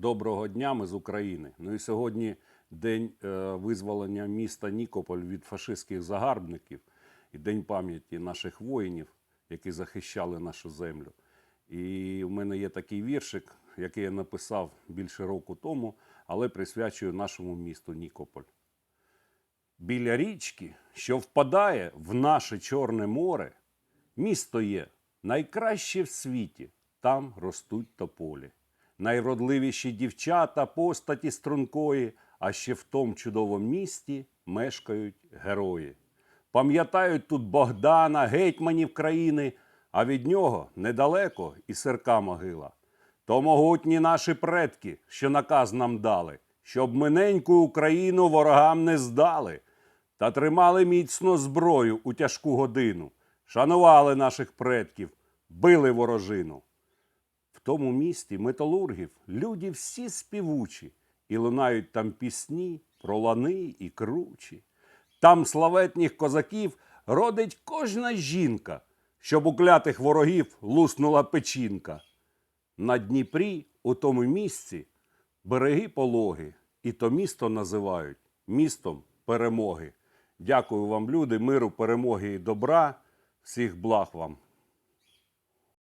Доброго дня, ми з України. Ну і сьогодні день е, визволення міста Нікополь від фашистських загарбників і день пам'яті наших воїнів, які захищали нашу землю. І в мене є такий віршик, який я написав більше року тому, але присвячую нашому місту Нікополь. Біля річки, що впадає в наше Чорне море, місто є найкраще в світі, там ростуть тополі. Найродливіші дівчата постаті стрункої, а ще в том чудовому місті мешкають герої. Пам'ятають тут Богдана, гетьманів країни, а від нього недалеко і сирка могила. То могутні наші предки, що наказ нам дали, щоб ми неньку Україну ворогам не здали, та тримали міцно зброю у тяжку годину, шанували наших предків, били ворожину. Тому місті металургів люди всі співучі, і лунають там пісні про лани і кручі. Там славетніх козаків родить кожна жінка, щоб у клятих ворогів луснула печінка. На Дніпрі, у тому місці, береги пологи, і то місто називають містом перемоги. Дякую вам, люди, миру, перемоги і добра. Всіх благ вам